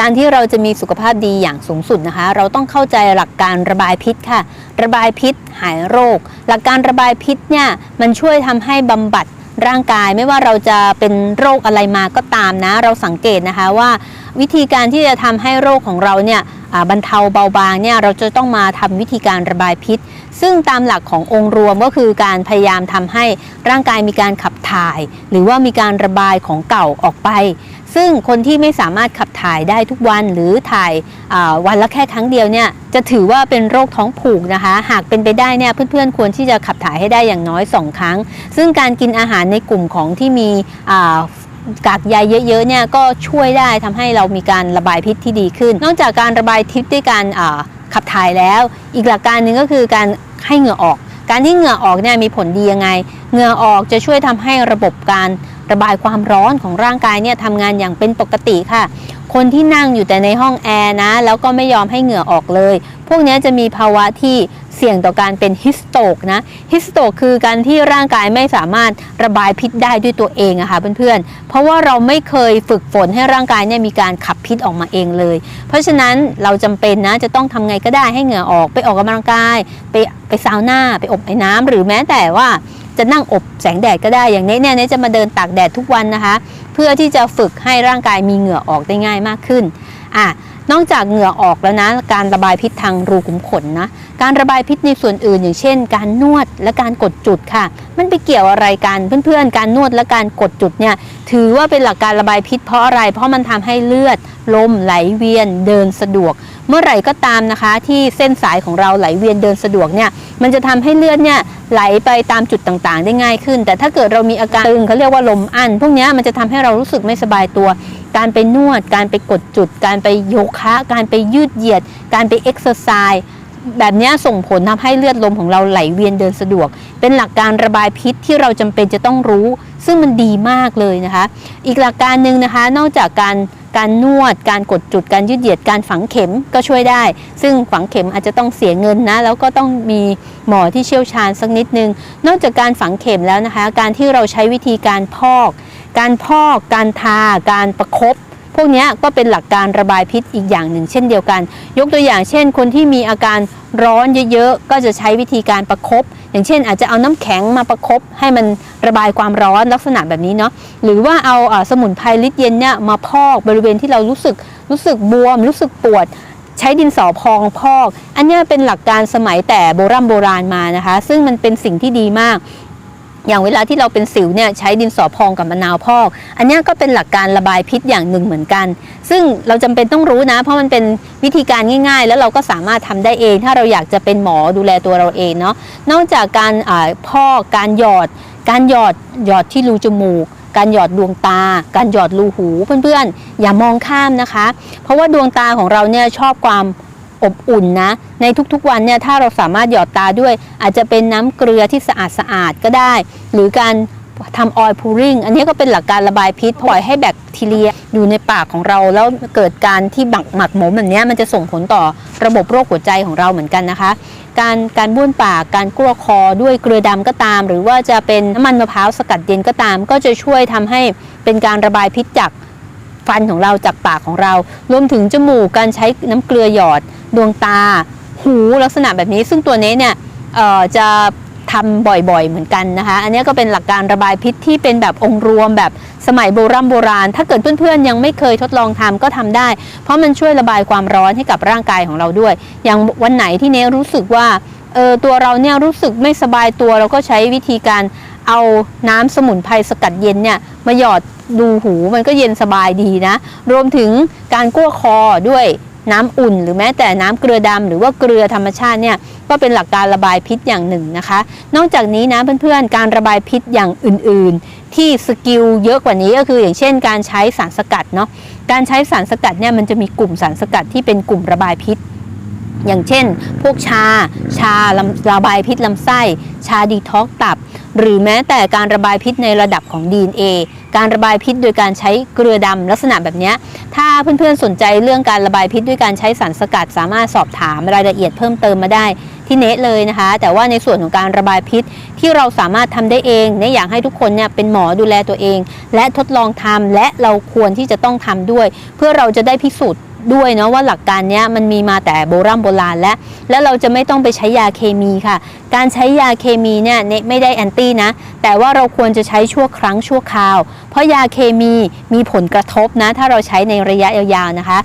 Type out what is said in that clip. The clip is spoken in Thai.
การที่เราจะมีสุขภาพดีอย่างสูงสุดนะคะ เราต้องเข้าใจหลักการระบายพิษค่ะ ระบายพิษหายโรค หลักการระบายพิษเนี่ยมันช่วยทำให้บำบัดร่างกายไม่ว่าเราจะเป็นโรคอะไรมาก็ตามนะ เราสังเกตนะคะว่า วิธีการที่จะทำให้โรคของเราเนี่ยบรรเทาเบาบางเนี่ยเราจะต้องมาทำวิธีการระบายพิษ ซึ่งตามหลักขององค์รวมก็คือการพยายามทำให้ร่างกายมีการขับถ่าย หรือว่ามีการระบายของเก่าออกไป ซึ่งคนที่ไม่สามารถขับถ่ายได้ทุกวันหรือถ่ายวันละแค่ครั้งเดียวเนี่ยจะถือว่าเป็นโรคท้องผูกนะคะ หากเป็นไปได้เนี่ยเพื่อนๆควรที่จะขับถ่ายให้ได้อย่างน้อย 2 ครั้ง ซึ่งการกินอาหารในกลุ่มของที่มีกากใยเยอะๆเนี่ยก็ช่วยได้ทำให้เรามีการระบายพิษที่ดีขึ้น นอกจากการระบายพิษด้วยการขับถ่ายแล้ว อีกหลักการหนึ่งก็คือการให้เหงื่อออก การที่เหงื่อออกเนี่ยมีผลดียังไง เหงื่อออกจะช่วยทำให้ระบบการ ระบายความร้อนของร่างกายเนี่ยทำงานอย่างเป็นปกติค่ะ คนที่นั่งอยู่แต่ในห้องแอร์นะ แล้วก็ไม่ยอมให้เหงื่อออกเลย พวกนี้จะมีภาวะที่เสี่ยงต่อการเป็นฮิสโตกนะฮิสโตกคือการที่ร่างกายไม่สามารถระบายพิษได้ด้วยตัวเองอะค่ะเพื่อนๆ เพราะว่าเราไม่เคยฝึกฝนให้ร่างกายเนี่ยมีการขับพิษออกมาเองเลย เพราะฉะนั้นเราจำเป็นนะจะต้องทำไงก็ได้ให้เหงื่อออกไปออกกำลังกาย ไปไปซาวน่าไปอบไอ้น้ำหรือแม้แต่ว่า จะนั่งอบแสงแดดก็ได้อย่างนี้เนี่ยจะมาเดินตากแดดทุกวันนะคะ เพื่อที่จะฝึกให้ร่างกายมีเหงื่อออกได้ง่ายมากขึ้นอะนอกจากเหงื่อออกแล้วนะ การระบายพิษทางรูขุมขนนะ การระบายพิษในส่วนอื่น อย่างเช่น การนวดและการกดจุดค่ะ มันไปเกี่ยวอะไรกันเพื่อนๆ การนวดและการกดจุดเนี่ย ถือว่าเป็นหลักการระบายพิษเพราะอะไร เพราะมันทำให้เลือด ลมไหลเวียนเดินสะดวก เมื่อไหร่ก็ตามนะคะ ที่เส้นสายของเราไหลเวียนเดินสะดวกเนี่ย มันจะทำให้เลือดเนี่ยไหลไปตามจุดต่างๆ ได้ง่ายขึ้น แต่ถ้าเกิดเรามีอาการตึงเขาเรียกว่าลมอั้นพวกนี้มันจะทำให้เรารู้สึกไม่สบายตัว การไปนวด การไปกดจุด การไปโยคะ การไปยืดเหยียด การไปเอ็กซ์ไซส์ แบบนี้ส่งผลทำให้เลือดลมของเราไหลเวียนเดินสะดวก เป็นหลักการระบายพิษที่เราจำเป็นจะต้องรู้ ซึ่งมันดีมากเลยนะคะ อีกหลักการหนึ่งนะคะ นอกจากการการนวด การกดจุด การยืดเหยียด การฝังเข็มก็ช่วยได้ ซึ่งฝังเข็มอาจจะต้องเสียเงินนะ แล้วก็ต้องมีหมอที่เชี่ยวชาญสักนิดนึง นอกจากการฝังเข็มแล้วนะคะ การที่เราใช้วิธีการพอก การพอก การทา การประคบ พวกนี้ก็เป็นหลักการระบายพิษอีกอย่างหนึ่งเช่นเดียวกัน ยกตัวอย่างเช่น คนที่มีอาการร้อนเยอะๆ ก็จะใช้วิธีการประคบอย่างเช่น อาจจะเอาน้ำแข็งมาประคบให้มันระบายความร้อนลักษณะแบบนี้เนาะหรือว่าเอาสมุนไพรลิตเย็นเนี่ยมาพอกบริเวณที่เรารู้สึกรู้สึกบวม รู้สึกปวด ใช้ดินสอพองพอก อันเนี้ยเป็นหลักการสมัยแต่โบราณโบราณมานะคะ ซึ่งมันเป็นสิ่งที่ดีมาก อย่างเวลาที่เราเป็นสิวเนี่ยใช้ดินสอพองกับมะนาวพอก อันนี้ก็เป็นหลักการระบายพิษอย่างหนึ่งเหมือนกัน ซึ่งเราจำเป็นต้องรู้นะ เพราะมันเป็นวิธีการง่าย ๆ แล้วเราก็สามารถทำได้เอง ถ้าเราอยากจะเป็นหมอดูแลตัวเราเองเนาะนอกจากการอพอกการหยอด การหยอดหยอดที่รูจมูกการหยอดดวงตา การหยอดรูหูเพื่อนๆ อย่ามองข้ามนะคะ เพราะว่าดวงตาของเราเนี่ยชอบความ อบอุ่นนะ ในทุกๆวันเนี่ยถ้าเราสามารถหยอดตาด้วย อาจจะเป็นน้ำเกลือที่สะอาดสะอาดๆก็ได้ หรือการทำออยล์พูริงอันนี้ก็เป็นหลักการระบายพิษปล่อยให้แบคทีเรียอยู่ในปากของเรา แล้วเกิดการที่หมักหมักหมมแบบเนี้ยมันจะส่งผลต่อระบบโรคหัวใจของเราเหมือนกันนะคะ การการบ้วนปากการกลั้วคอด้วยเกลือดำก็ตาม หรือว่าจะเป็นน้ำมันมะพร้าวสกัดเย็นก็ตาม ก็จะช่วยทำให้เป็นการระบายพิษจากฟันของเราจากปากของเรา รวมถึงจมูกการใช้น้ำเกลือหยอด ดวงตา หูลักษณะแบบนี้ ซึ่งตัวนี้เนี่ยเอ่อจะทำบ่อยๆเหมือนกันนะคะ อันนี้ก็เป็นหลักการระบายพิษที่เป็นแบบองค์รวมแบบสมัยโบราณโบราณ ถ้าเกิดเพื่อนๆยังไม่เคยทดลองทำก็ทำได้ เพราะมันช่วยระบายความร้อนให้กับร่างกายของเราด้วย อย่างวันไหนที่เนรู้สึกว่าเออตัวเราเนี่ยรู้สึกไม่สบายตัวเราก็ใช้วิธีการเอาน้ำสมุนไพรสกัดเย็นเนี่ยมาหยอดดูหูมันก็เย็นสบายดีนะ รวมถึงการกั้วคอด้วย น้ำอุ่น หรือแม้แต่น้ำเกลือดำหรือว่าเกลือธรรมชาติเนี่ยก็เป็นหลักการระบายพิษอย่างหนึ่งนะคะ นอกจากนี้นะเพื่อนๆ การระบายพิษอย่างอื่น ๆ ที่สกิลเยอะกว่านี้ก็คืออย่างเช่น การใช้สารสกัดเนาะการใช้สารสกัดเนี่ยมันจะมีกลุ่มสารสกัดที่เป็นกลุ่มระบายพิษ อย่างเช่น พวกชา ชาลำระบายพิษลำไส้ ชาดีท็อกตับ หรือแม้แต่การระบายพิษในระดับของ DNA การระบายพิษโดยการใช้เกลือดำลักษณะแบบนี้ ถ้าเพื่อนๆสนใจเรื่องการระบายพิษด้วยการใช้สารสกัด สามารถสอบถามรายละเอียดเพิ่มเติมมาได้ที่เนะเลยนะคะ แต่ว่าในส่วนของการระบายพิษที่เราสามารถทำได้เองเนะอยากให้ทุกคนเนี่ยเป็นหมอดูแลตัวเอง และทดลองทำและเราควรที่จะต้องทำด้วย เพื่อเราจะได้พิสูจน์ ด้วยเนาะว่าหลักการนี้มันมีมาแต่โบราณโบราณแล้วและเราจะไม่ต้องไปใช้ยาเคมีค่ะ การใช้ยาเคมีเนี่ยไม่ได้แอนตี้นะ แต่ว่าเราควรจะใช้ชั่วครั้งชั่วคราว เพราะยาเคมีมีผลกระทบนะ ถ้าเราใช้ในระยะยาวๆนะคะ